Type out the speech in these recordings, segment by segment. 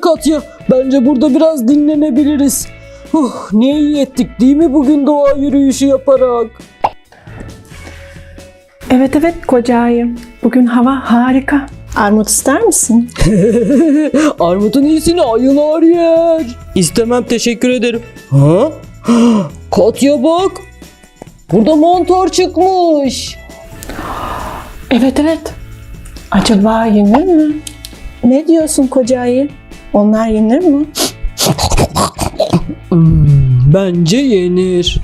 Katya. Bence burada biraz dinlenebiliriz. Huh, ne iyi ettik değil mi bugün doğa yürüyüşü yaparak? Evet evet koca ayı. Bugün hava harika. Armut ister misin? Armutun iyisini ayılar yer. İstemem teşekkür ederim. Ha? Katya bak. Burada mantar çıkmış. Evet evet. Acaba yenir mi? Ne diyorsun koca ayı? Onlar yenir mi? Hmm, bence yenir.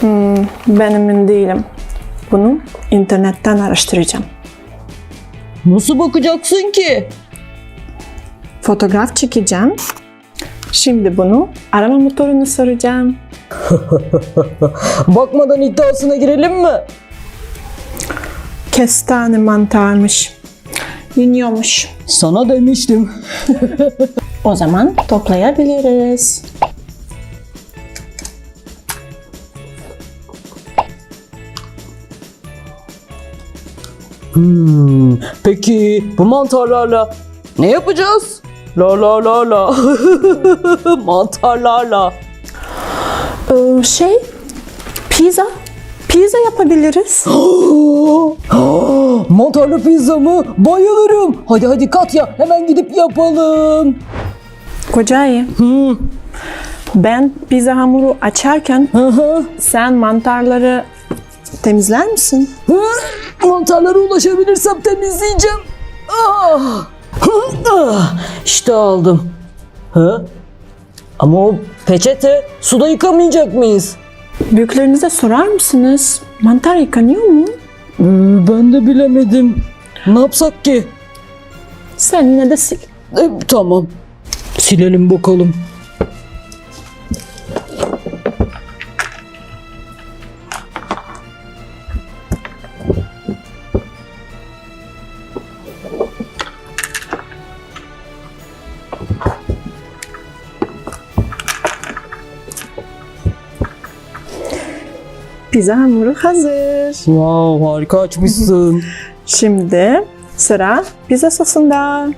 Hmm, ben emin değilim. Bunu internetten araştıracağım. Nasıl bakacaksın ki? Fotoğraf çekeceğim. Şimdi bunu arama motoruna soracağım. Bakmadan iddiasına girelim mi? Kestane mantarmış. Yeniyormuş. Sana demiştim. O zaman toplayabiliriz. Hmm, peki bu mantarlarla ne yapacağız? La la la la. Mantarlarla. Ee, şey, pizza. Pizza yapabiliriz. Mantarlı pizza mı? Bayılırım. Hadi hadi Katya hemen gidip yapalım. Kocayı, Hı, ben pizza hamuru açarken hı hı. sen mantarları temizler misin? Hı, Mantarlara ulaşabilirsem temizleyeceğim. Ah, hı, ah, İşte aldım. Hı? Ama o peçete suda yıkamayacak mıyız? Büyüklerinize sorar mısınız? Mantar yıkanıyor mu? Ee, ben de bilemedim. Ne yapsak ki? Sen yine de sil. E, tamam. Silelim bakalım. Pizza hamuru hazır. Wow harika açmışsın. Şimdi sıra pizza sosunda.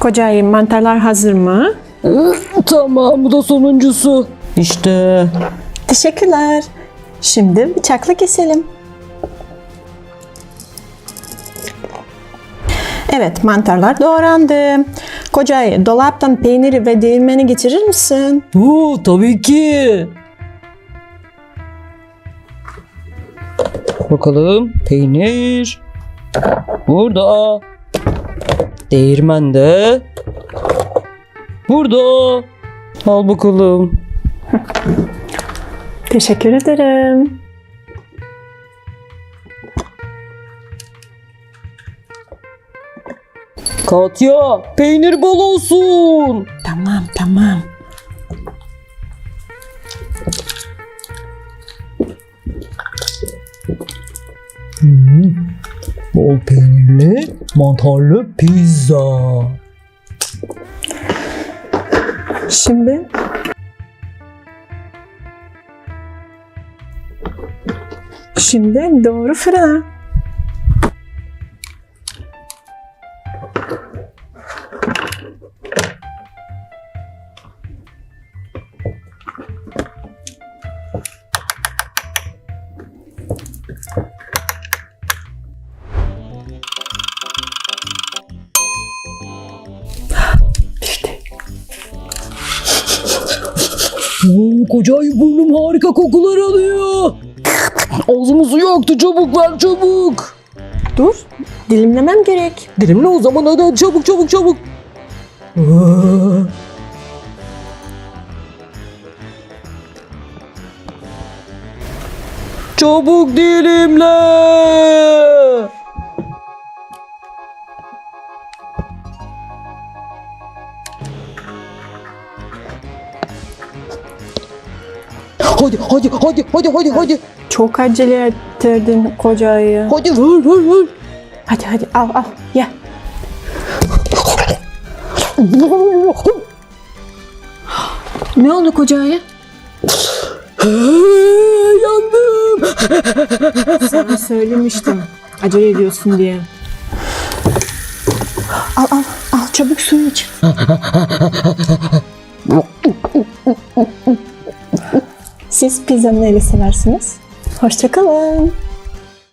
Kocayı mantarlar hazır mı? Tamam bu da sonuncusu. İşte. Teşekkürler. Şimdi bıçakla keselim. Evet, mantarlar doğrandı. Kocayı dolaptan peyniri ve değirmeni getirir misin? Oo, tabii ki. Bakalım peynir. Burada. Değirmen de. Burada. Al bakalım. Teşekkür ederim. Katya peynir bol olsun. Tamam, tamam. Bol peynirli mantarlı pizza. Şimdi Şimdi doğru fırına. Oo, koca ayı burnum harika kokular alıyor. Ağzımı suyu aktı çabuk ver çabuk. dur. Dilimlemem gerek. Dilimle o zaman hadi, hadi çabuk çabuk çabuk. Aa. Çabuk dilimle. Hadi hadi hadi hadi hadi hadi. Çok acele ettirdin kocayı. Hadi ver ver ver. Hadi hadi al al ye. Ne oldu kocaya? Yandım. Sana söylemiştim. acele ediyorsun diye. Al al al çabuk suyu iç. Siz pizzanı neyle seversiniz? Hoşçakalın.